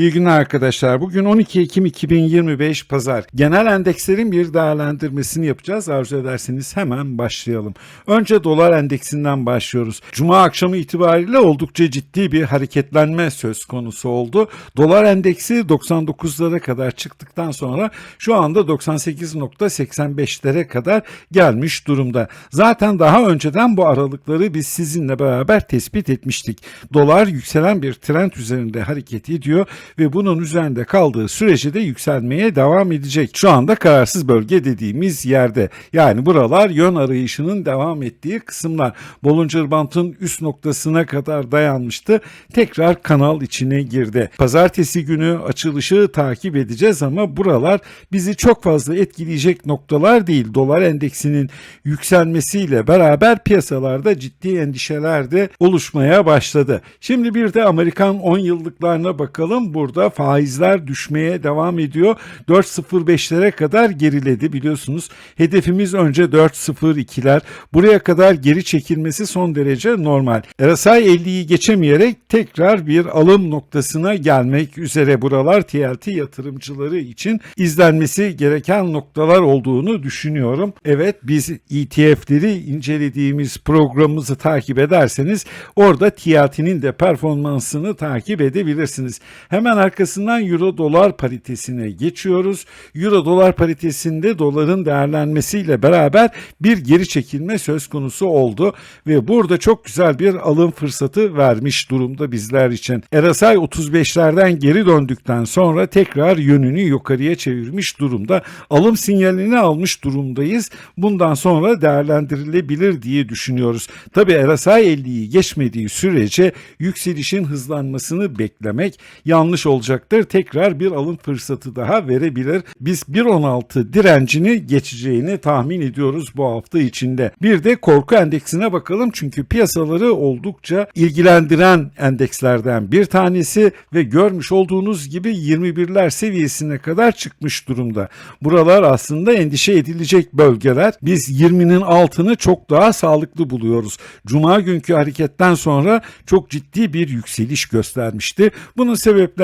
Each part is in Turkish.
İyi günler arkadaşlar. Bugün 12 Ekim 2025 Pazar. Genel endekslerin bir değerlendirmesini yapacağız. Arzu ederseniz hemen başlayalım. Önce dolar endeksinden başlıyoruz. Cuma akşamı itibariyle oldukça ciddi bir hareketlenme söz konusu oldu. Dolar endeksi 99'lara kadar çıktıktan sonra şu anda 98.85'lere kadar gelmiş durumda. Zaten daha önceden bu aralıkları biz sizinle beraber tespit etmiştik. Dolar yükselen bir trend üzerinde hareket ediyor ve bunun üzerinde kaldığı sürece de yükselmeye devam edecek. Şu anda kararsız bölge dediğimiz yerde. Yani buralar yön arayışının devam ettiği kısımlar. Bollinger Band'ın üst noktasına kadar dayanmıştı. Tekrar kanal içine girdi. Pazartesi günü açılışı takip edeceğiz ama buralar bizi çok fazla etkileyecek noktalar değil. Dolar endeksinin yükselmesiyle beraber piyasalarda ciddi endişeler de oluşmaya başladı. Şimdi bir de Amerikan 10 yıllıklarına bakalım. Burada faizler düşmeye devam ediyor. 4.05'lere kadar geriledi biliyorsunuz. Hedefimiz önce 4.02'ler. Buraya kadar geri çekilmesi son derece normal. RSI 50'yi geçemeyerek tekrar bir alım noktasına gelmek üzere buralar TLT yatırımcıları için izlenmesi gereken noktalar olduğunu düşünüyorum. Evet biz ETF'leri incelediğimiz programımızı takip ederseniz orada TLT'nin de performansını takip edebilirsiniz. Hemen arkasından euro dolar paritesine geçiyoruz. Euro dolar paritesinde doların değerlenmesiyle beraber bir geri çekilme söz konusu oldu ve burada çok güzel bir alım fırsatı vermiş durumda bizler için. RSI 35'lerden geri döndükten sonra tekrar yönünü yukarıya çevirmiş durumda. Alım sinyalini almış durumdayız. Bundan sonra değerlendirilebilir diye düşünüyoruz. Tabi RSI 50'yi geçmediği sürece yükselişin hızlanmasını beklemek yanlış olacaktır. Tekrar bir alım fırsatı daha verebilir. Biz 1.16 direncini geçeceğini tahmin ediyoruz bu hafta içinde. Bir de korku endeksine bakalım çünkü piyasaları oldukça ilgilendiren endekslerden bir tanesi ve görmüş olduğunuz gibi 21'ler seviyesine kadar çıkmış durumda. Buralar aslında endişe edilecek bölgeler. Biz 20'nin altını çok daha sağlıklı buluyoruz. Cuma günkü hareketten sonra çok ciddi bir yükseliş göstermişti. Bunun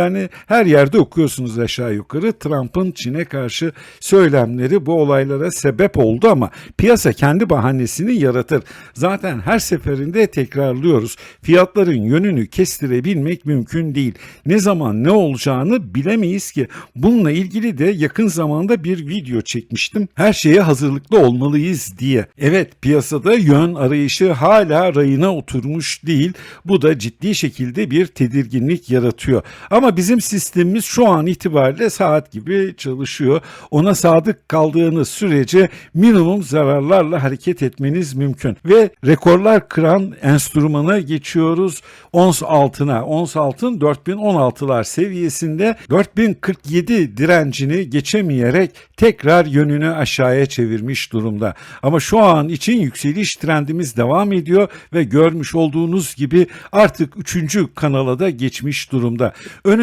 sebeplerini her yerde okuyorsunuz aşağı yukarı. Trump'ın Çin'e karşı söylemleri bu olaylara sebep oldu ama piyasa kendi bahanesini yaratır. Zaten her seferinde tekrarlıyoruz. Fiyatların yönünü kestirebilmek mümkün değil. Ne zaman ne olacağını bilemeyiz ki. Bununla ilgili de yakın zamanda bir video çekmiştim. Her şeye hazırlıklı olmalıyız diye. Evet piyasada yön arayışı hala rayına oturmuş değil. Bu da ciddi şekilde bir tedirginlik yaratıyor. Ama bizim sistemimiz şu an itibariyle saat gibi çalışıyor. Ona sadık kaldığınız sürece minimum zararlarla hareket etmeniz mümkün. Ve rekorlar kıran enstrümana geçiyoruz. Ons altına. Ons altın 4016'lar seviyesinde 4047 direncini geçemeyerek tekrar yönünü aşağıya çevirmiş durumda. Ama şu an için yükseliş trendimiz devam ediyor ve görmüş olduğunuz gibi artık 3. kanala da geçmiş durumda.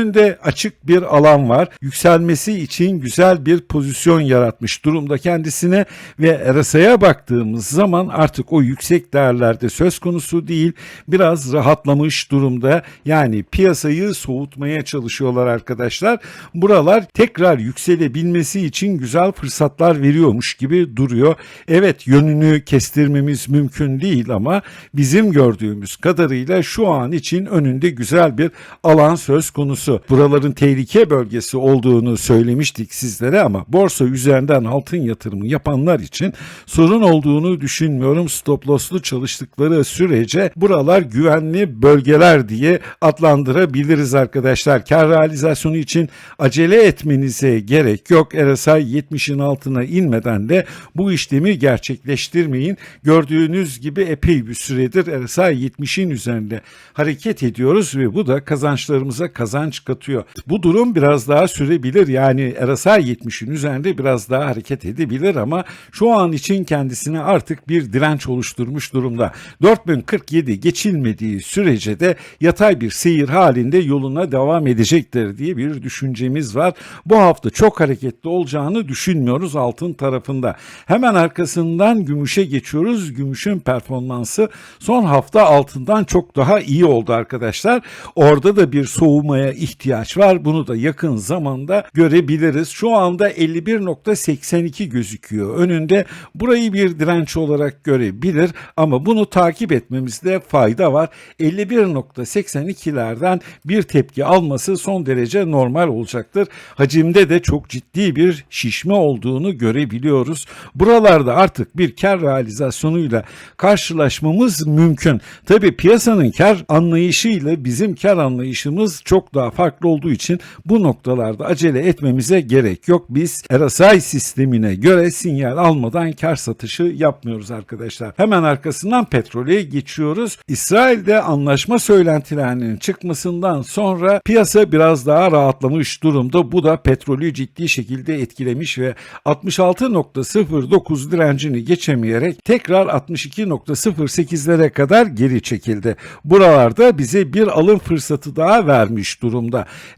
Önünde açık bir alan var. Yükselmesi için güzel bir pozisyon yaratmış durumda kendisine ve RSI'ye baktığımız zaman artık o yüksek değerlerde söz konusu değil. Biraz rahatlamış durumda. Yani piyasayı soğutmaya çalışıyorlar arkadaşlar. Buralar tekrar yükselebilmesi için güzel fırsatlar veriyormuş gibi duruyor. Evet yönünü kestirmemiz mümkün değil ama bizim gördüğümüz kadarıyla şu an için önünde güzel bir alan söz konusu. Buraların tehlike bölgesi olduğunu söylemiştik sizlere ama borsa üzerinden altın yatırımı yapanlar için sorun olduğunu düşünmüyorum. Stop loss'lu çalıştıkları sürece buralar güvenli bölgeler diye adlandırabiliriz arkadaşlar. Kar realizasyonu için acele etmenize gerek yok. RSI 70'in altına inmeden de bu işlemi gerçekleştirmeyin. Gördüğünüz gibi epey bir süredir RSI 70'in üzerinde hareket ediyoruz ve bu da kazançlarımıza kazanç katıyor. Bu durum biraz daha sürebilir. Yani RSI 70'in üzerinde biraz daha hareket edebilir ama şu an için kendisine artık bir direnç oluşturmuş durumda. 4047 geçilmediği sürece de yatay bir seyir halinde yoluna devam edecektir diye bir düşüncemiz var. Bu hafta çok hareketli olacağını düşünmüyoruz altın tarafında. Hemen arkasından gümüşe geçiyoruz. Gümüşün performansı son hafta altından çok daha iyi oldu arkadaşlar. Orada da bir soğumaya ihtiyaç var. Bunu da yakın zamanda görebiliriz. Şu anda 51.82 gözüküyor önünde. Burayı bir direnç olarak görebilir ama bunu takip etmemizde fayda var. 51.82'lerden bir tepki alması son derece normal olacaktır. Hacimde de çok ciddi bir şişme olduğunu görebiliyoruz. Buralarda artık bir kar realizasyonuyla karşılaşmamız mümkün. Tabi piyasanın kar anlayışıyla bizim kar anlayışımız çok daha farklı olduğu için bu noktalarda acele etmemize gerek yok. Biz RSI sistemine göre sinyal almadan kar satışı yapmıyoruz arkadaşlar. Hemen arkasından petrole geçiyoruz. İsrail'de anlaşma söylentilerinin çıkmasından sonra piyasa biraz daha rahatlamış durumda. Bu da petrolü ciddi şekilde etkilemiş ve 66.09 direncini geçemeyerek tekrar 62.08'lere kadar geri çekildi. Buralarda bize bir alım fırsatı daha vermiş durumda.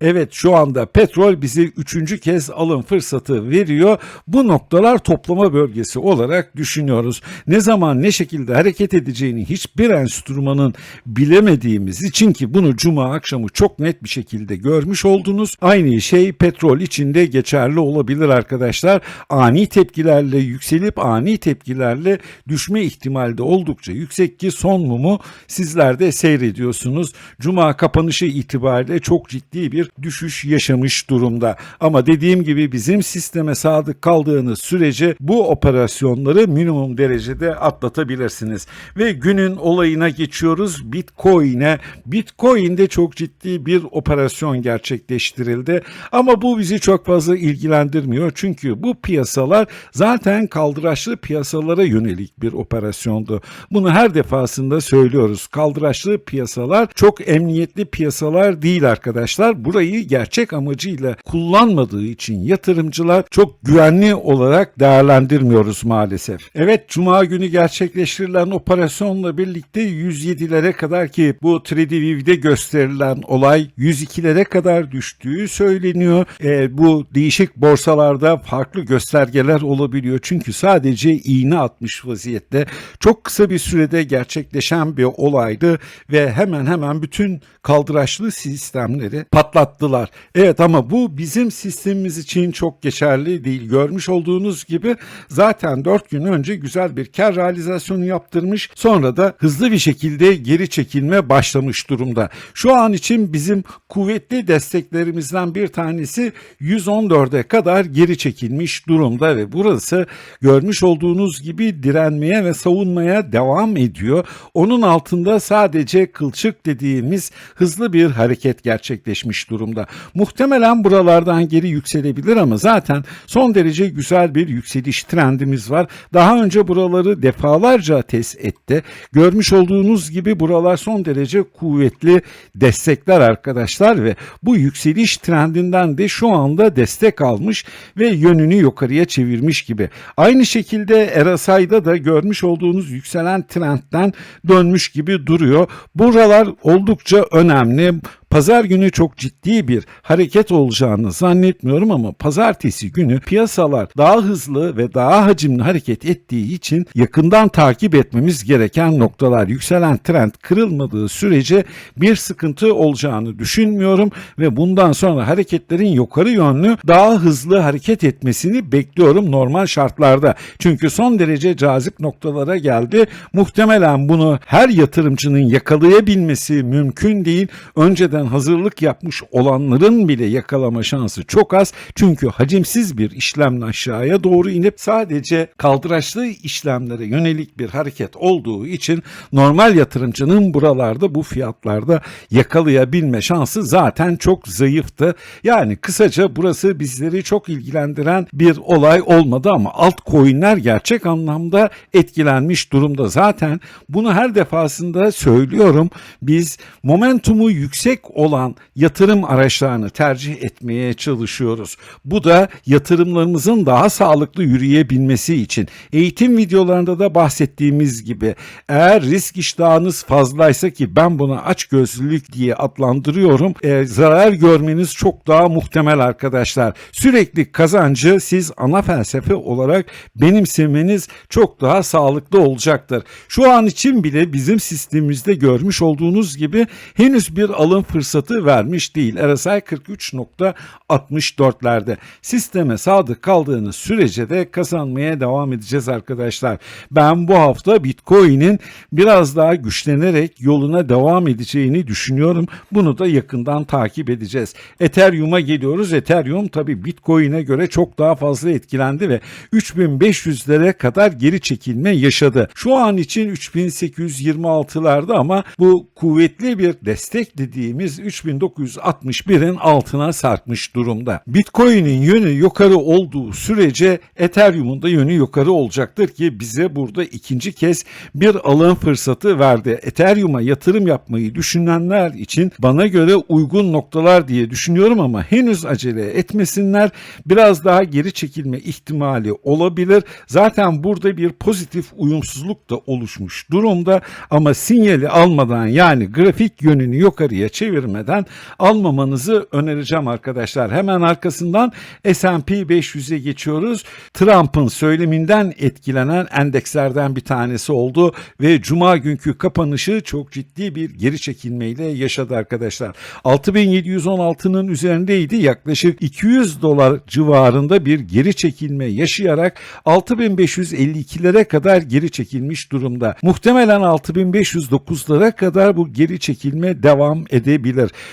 Evet şu anda petrol bize üçüncü kez alım fırsatı veriyor. Bu noktalar toplama bölgesi olarak düşünüyoruz. Ne zaman ne şekilde hareket edeceğini hiçbir enstrümanın bilemediğimiz için ki bunu cuma akşamı çok net bir şekilde görmüş oldunuz. Aynı şey petrol için de geçerli olabilir arkadaşlar. Ani tepkilerle yükselip ani tepkilerle düşme ihtimali de oldukça yüksek ki son mumu sizler de seyrediyorsunuz. Cuma kapanışı itibariyle çok ciddi bir düşüş yaşamış durumda. Ama dediğim gibi bizim sisteme sadık kaldığınız sürece bu operasyonları minimum derecede atlatabilirsiniz. Ve günün olayına geçiyoruz Bitcoin'e. Bitcoin'de çok ciddi bir operasyon gerçekleştirildi. Ama bu bizi çok fazla ilgilendirmiyor. Çünkü bu piyasalar zaten kaldıraçlı piyasalara yönelik bir operasyondu. Bunu her defasında söylüyoruz. Kaldıraçlı piyasalar çok emniyetli piyasalar değil arkadaşlar. Burayı gerçek amacıyla kullanmadığı için yatırımcılar çok güvenli olarak değerlendirmiyoruz maalesef. Evet Cuma günü gerçekleştirilen operasyonla birlikte 107'lere kadar ki bu 3D gösterilen olay 102'lere kadar düştüğü söyleniyor. E, bu değişik borsalarda farklı göstergeler olabiliyor. Çünkü sadece iğne atmış vaziyette çok kısa bir sürede gerçekleşen bir olaydı ve hemen hemen bütün kaldıraçlı sistemleri patlattılar. Evet ama bu bizim sistemimiz için çok geçerli değil. Görmüş olduğunuz gibi zaten 4 gün önce güzel bir kar realizasyonu yaptırmış. Sonra da hızlı bir şekilde geri çekilme başlamış durumda. Şu an için bizim kuvvetli desteklerimizden bir tanesi 114'e kadar geri çekilmiş durumda ve burası görmüş olduğunuz gibi direnmeye ve savunmaya devam ediyor. Onun altında sadece kılçık dediğimiz hızlı bir hareket gerçekleşmiş durumda. Muhtemelen buralardan geri yükselebilir ama zaten son derece güzel bir yükseliş trendimiz var. Daha önce buraları defalarca test etti. Görmüş olduğunuz gibi buralar son derece kuvvetli destekler arkadaşlar ve bu yükseliş trendinden de şu anda destek almış ve yönünü yukarıya çevirmiş gibi. Aynı şekilde RSI'da da görmüş olduğunuz yükselen trendten dönmüş gibi duruyor. Buralar oldukça önemli. önemli Pazar günü çok ciddi bir hareket olacağını zannetmiyorum ama pazartesi günü piyasalar daha hızlı ve daha hacimli hareket ettiği için yakından takip etmemiz gereken noktalar yükselen trend kırılmadığı sürece bir sıkıntı olacağını düşünmüyorum ve bundan sonra hareketlerin yukarı yönlü daha hızlı hareket etmesini bekliyorum normal şartlarda. Çünkü son derece cazip noktalara geldi. Muhtemelen bunu her yatırımcının yakalayabilmesi mümkün değil. Önceden hazırlık yapmış olanların bile yakalama şansı çok az. Çünkü hacimsiz bir işlemle aşağıya doğru inip sadece kaldıraçlı işlemlere yönelik bir hareket olduğu için normal yatırımcının buralarda bu fiyatlarda yakalayabilme şansı zaten çok zayıftı. Yani kısaca burası bizleri çok ilgilendiren bir olay olmadı ama altcoin'ler gerçek anlamda etkilenmiş durumda. Zaten bunu her defasında söylüyorum. Biz momentumu yüksek olan yatırım araçlarını tercih etmeye çalışıyoruz. Bu da yatırımlarımızın daha sağlıklı yürüyebilmesi için. Eğitim videolarında da bahsettiğimiz gibi eğer risk iştahınız fazlaysa ki ben buna aç gözlülük diye adlandırıyorum. E, zarar görmeniz çok daha muhtemel arkadaşlar. Sürekli kazancı siz ana felsefe olarak benimsemeniz çok daha sağlıklı olacaktır. Şu an için bile bizim sistemimizde görmüş olduğunuz gibi henüz bir alım fırsatı vermiş değil. RSI 43.64'lerde. Sisteme sadık kaldığınız sürece de kazanmaya devam edeceğiz arkadaşlar. Ben bu hafta Bitcoin'in biraz daha güçlenerek yoluna devam edeceğini düşünüyorum. Bunu da yakından takip edeceğiz. Ethereum'a geliyoruz. Ethereum tabi Bitcoin'e göre çok daha fazla etkilendi ve 3500'lere kadar geri çekilme yaşadı. Şu an için 3826'larda ama bu kuvvetli bir destek dediğimiz 3961'in altına sarkmış durumda. Bitcoin'in yönü yukarı olduğu sürece Ethereum'un da yönü yukarı olacaktır ki bize burada ikinci kez bir alım fırsatı verdi. Ethereum'a yatırım yapmayı düşünenler için bana göre uygun noktalar diye düşünüyorum ama henüz acele etmesinler. Biraz daha geri çekilme ihtimali olabilir. Zaten burada bir pozitif uyumsuzluk da oluşmuş durumda ama sinyali almadan yani grafik yönünü yukarıya çevirmeden almamanızı önereceğim arkadaşlar. Hemen arkasından S&P 500'e geçiyoruz. Trump'ın söyleminden etkilenen endekslerden bir tanesi oldu ve cuma günkü kapanışı çok ciddi bir geri çekilmeyle yaşadı arkadaşlar. 6716'nın üzerindeydi. Yaklaşık 200 dolar civarında bir geri çekilme yaşayarak 6552'lere kadar geri çekilmiş durumda. Muhtemelen 6509'lara kadar bu geri çekilme devam edebilir.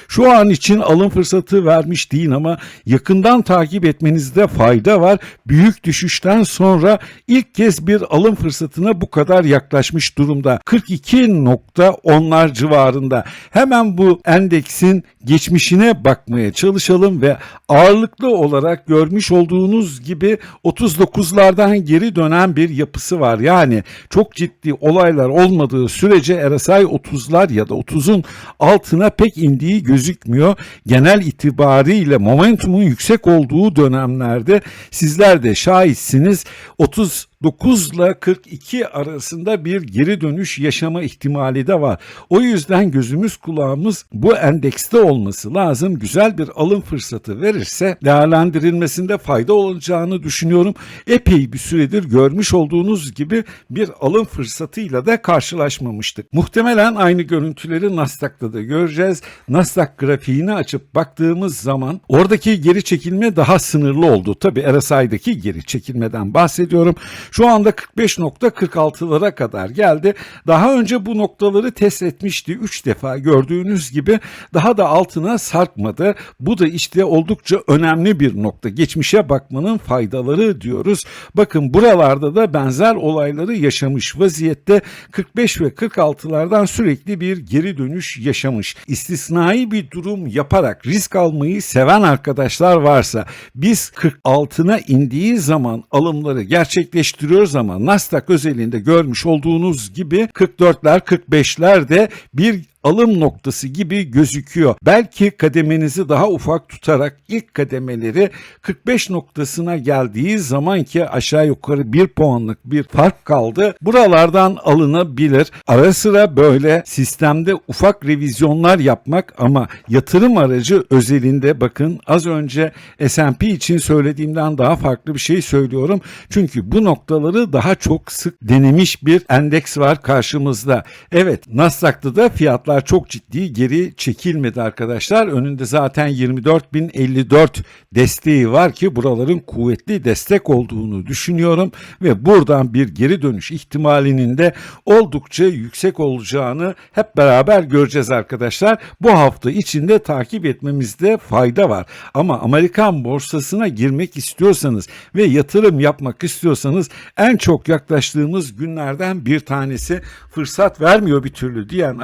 Şu an için alım fırsatı vermiş değil ama yakından takip etmenizde fayda var. Büyük düşüşten sonra ilk kez bir alım fırsatına bu kadar yaklaşmış durumda. 42.10'lar civarında. Hemen bu endeksin geçmişine bakmaya çalışalım ve ağırlıklı olarak görmüş olduğunuz gibi 39'lardan geri dönen bir yapısı var. Yani çok ciddi olaylar olmadığı sürece RSI 30'lar ya da 30'un altına pek indiği gözükmüyor. Genel itibariyle momentumun yüksek olduğu dönemlerde sizler de şahitsiniz. 30 9 ile 42 arasında bir geri dönüş yaşama ihtimali de var. O yüzden gözümüz kulağımız bu endekste olması lazım. Güzel bir alım fırsatı verirse değerlendirilmesinde fayda olacağını düşünüyorum. Epey bir süredir görmüş olduğunuz gibi bir alım fırsatıyla da karşılaşmamıştık. Muhtemelen aynı görüntüleri Nasdaq'ta da göreceğiz. Nasdaq grafiğini açıp baktığımız zaman oradaki geri çekilme daha sınırlı oldu. Tabi RSI'daki geri çekilmeden bahsediyorum. Şu anda 45.46'lara kadar geldi. Daha önce bu noktaları test etmişti 3 defa gördüğünüz gibi daha da altına sarkmadı. Bu da işte oldukça önemli bir nokta. Geçmişe bakmanın faydaları diyoruz. Bakın buralarda da benzer olayları yaşamış vaziyette 45 ve 46'lardan sürekli bir geri dönüş yaşamış. İstisnai bir durum yaparak risk almayı seven arkadaşlar varsa biz 46'na indiği zaman alımları gerçekleştiriyoruz görüyoruz ama Nasdaq özelinde görmüş olduğunuz gibi 44'ler 45'ler de bir alım noktası gibi gözüküyor. Belki kademenizi daha ufak tutarak ilk kademeleri 45 noktasına geldiği zaman ki aşağı yukarı bir puanlık bir fark kaldı. Buralardan alınabilir. Ara sıra böyle sistemde ufak revizyonlar yapmak ama yatırım aracı özelinde bakın az önce S&P için söylediğimden daha farklı bir şey söylüyorum. Çünkü bu noktaları daha çok sık denemiş bir endeks var karşımızda. Evet Nasdaq'ta da fiyatlar fiyatlar çok ciddi geri çekilmedi arkadaşlar. Önünde zaten 24.054 desteği var ki buraların kuvvetli destek olduğunu düşünüyorum ve buradan bir geri dönüş ihtimalinin de oldukça yüksek olacağını hep beraber göreceğiz arkadaşlar. Bu hafta içinde takip etmemizde fayda var. Ama Amerikan borsasına girmek istiyorsanız ve yatırım yapmak istiyorsanız en çok yaklaştığımız günlerden bir tanesi fırsat vermiyor bir türlü diyen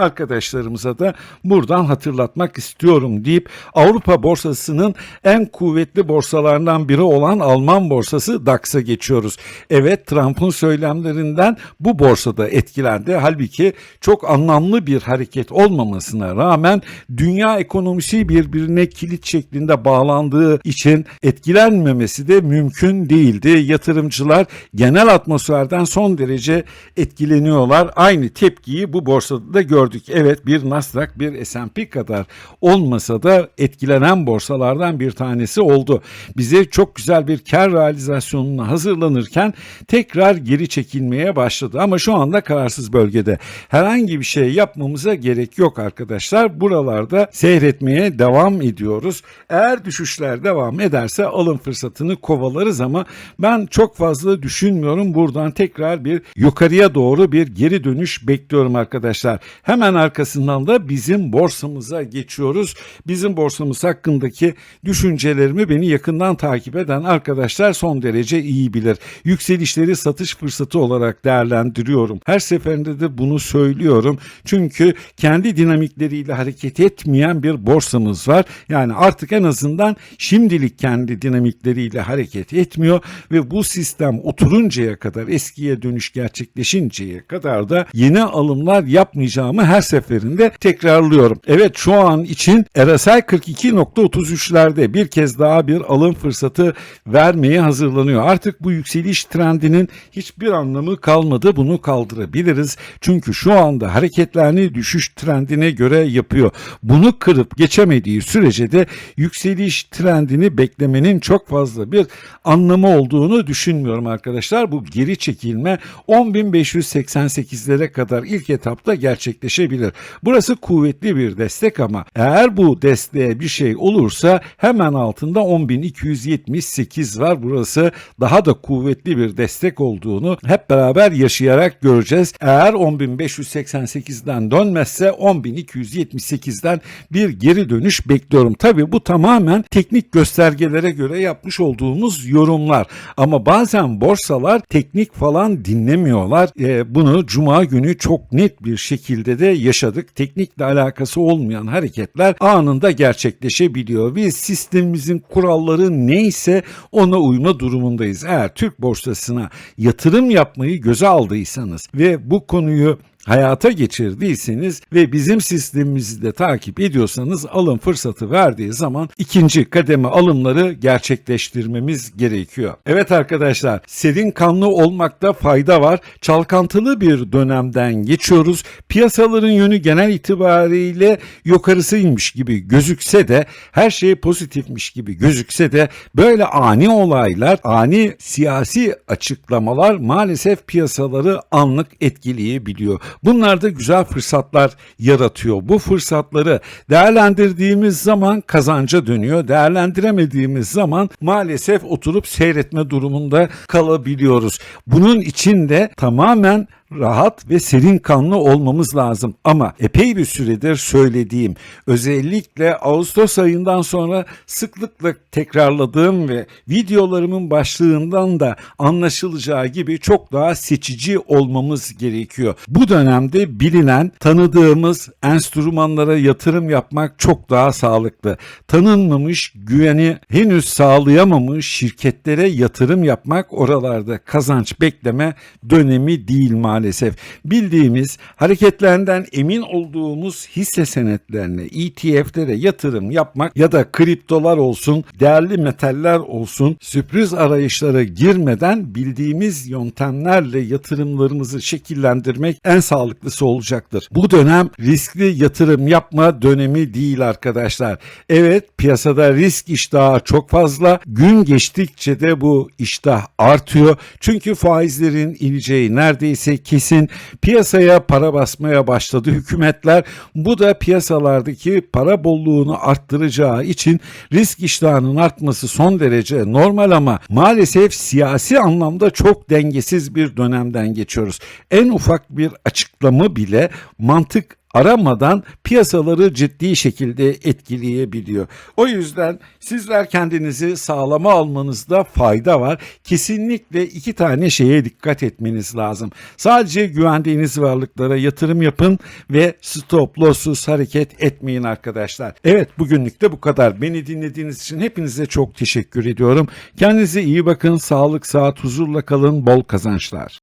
arkadaşlarımıza da buradan hatırlatmak istiyorum deyip Avrupa borsasının en kuvvetli borsalarından biri olan Alman borsası DAX'a geçiyoruz. Evet Trump'ın söylemlerinden bu borsada etkilendi. Halbuki çok anlamlı bir hareket olmamasına rağmen dünya ekonomisi birbirine kilit şeklinde bağlandığı için etkilenmemesi de mümkün değildi. Yatırımcılar genel atmosferden son derece etkileniyorlar. Aynı tepkiyi bu borsada da gördük. Evet bir Nasdaq bir S&P kadar olmasa da etkilenen borsalardan bir tanesi oldu. Bize çok güzel bir kar realizasyonuna hazırlanırken tekrar geri çekilmeye başladı ama şu anda kararsız bölgede. Herhangi bir şey yapmamıza gerek yok arkadaşlar. Buralarda seyretmeye devam ediyoruz. Eğer düşüşler devam ederse alım fırsatını kovalarız ama ben çok fazla düşünmüyorum. Buradan tekrar bir yukarıya doğru bir geri dönüş bekliyorum arkadaşlar. Hemen arkasından da bizim borsamıza geçiyoruz. Bizim borsamız hakkındaki düşüncelerimi beni yakından takip eden arkadaşlar son derece iyi bilir. Yükselişleri satış fırsatı olarak değerlendiriyorum. Her seferinde de bunu söylüyorum. Çünkü kendi dinamikleriyle hareket etmeyen bir borsamız var. Yani artık en azından şimdilik kendi dinamikleriyle hareket etmiyor ve bu sistem oturuncaya kadar eskiye dönüş gerçekleşinceye kadar da yeni alımlar yapmayacağımı her seferinde tekrarlıyorum. Evet şu an için RSI 42.33'lerde bir kez daha bir alım fırsatı vermeye hazırlanıyor. Artık bu yükseliş trendinin hiçbir anlamı kalmadı. Bunu kaldırabiliriz. Çünkü şu anda hareketlerini düşüş trendine göre yapıyor. Bunu kırıp geçemediği sürece de yükseliş trendini beklemenin çok fazla bir anlamı olduğunu düşünmüyorum arkadaşlar. Bu geri çekilme 10.588'lere kadar ilk etapta gerçekleşebilir. Burası kuvvetli bir destek ama eğer bu desteğe bir şey olursa hemen altında 10.278 var. Burası daha da kuvvetli bir destek olduğunu hep beraber yaşayarak göreceğiz. Eğer 10.588'den dönmezse 10.278'den bir geri dönüş bekliyorum. Tabi bu tamamen teknik göstergelere göre yapmış olduğumuz yorumlar. Ama bazen borsalar teknik falan dinlemiyorlar. E, bunu cuma günü çok net bir şekilde de yaşadık. Teknikle alakası olmayan hareketler anında gerçekleşebiliyor. Biz sistemimizin kuralları neyse ona uyma durumundayız. Eğer Türk borsasına yatırım yapmayı göze aldıysanız ve bu konuyu hayata geçirdiyseniz ve bizim sistemimizi de takip ediyorsanız alım fırsatı verdiği zaman ikinci kademe alımları gerçekleştirmemiz gerekiyor. Evet arkadaşlar serin kanlı olmakta fayda var. Çalkantılı bir dönemden geçiyoruz. Piyasaların yönü genel itibariyle yukarısıymış gibi gözükse de her şey pozitifmiş gibi gözükse de böyle ani olaylar, ani siyasi açıklamalar maalesef piyasaları anlık etkileyebiliyor. Bunlar da güzel fırsatlar yaratıyor. Bu fırsatları değerlendirdiğimiz zaman kazanca dönüyor. Değerlendiremediğimiz zaman maalesef oturup seyretme durumunda kalabiliyoruz. Bunun için de tamamen rahat ve serin kanlı olmamız lazım. Ama epey bir süredir söylediğim özellikle Ağustos ayından sonra sıklıkla tekrarladığım ve videolarımın başlığından da anlaşılacağı gibi çok daha seçici olmamız gerekiyor. Bu dönemde bilinen, tanıdığımız enstrümanlara yatırım yapmak çok daha sağlıklı. Tanınmamış, güveni henüz sağlayamamış şirketlere yatırım yapmak oralarda kazanç bekleme dönemi değil maalesef maalesef. Bildiğimiz hareketlerinden emin olduğumuz hisse senetlerine, ETF'lere yatırım yapmak ya da kriptolar olsun, değerli metaller olsun, sürpriz arayışlara girmeden bildiğimiz yöntemlerle yatırımlarımızı şekillendirmek en sağlıklısı olacaktır. Bu dönem riskli yatırım yapma dönemi değil arkadaşlar. Evet piyasada risk iştahı çok fazla. Gün geçtikçe de bu iştah artıyor. Çünkü faizlerin ineceği neredeyse kesin. Piyasaya para basmaya başladı hükümetler. Bu da piyasalardaki para bolluğunu arttıracağı için risk iştahının artması son derece normal ama maalesef siyasi anlamda çok dengesiz bir dönemden geçiyoruz. En ufak bir açıklama bile mantık aramadan piyasaları ciddi şekilde etkileyebiliyor. O yüzden sizler kendinizi sağlama almanızda fayda var. Kesinlikle iki tane şeye dikkat etmeniz lazım. Sadece güvendiğiniz varlıklara yatırım yapın ve stop lossuz hareket etmeyin arkadaşlar. Evet bugünlük de bu kadar. Beni dinlediğiniz için hepinize çok teşekkür ediyorum. Kendinize iyi bakın. Sağlık, saat, huzurla kalın. Bol kazançlar.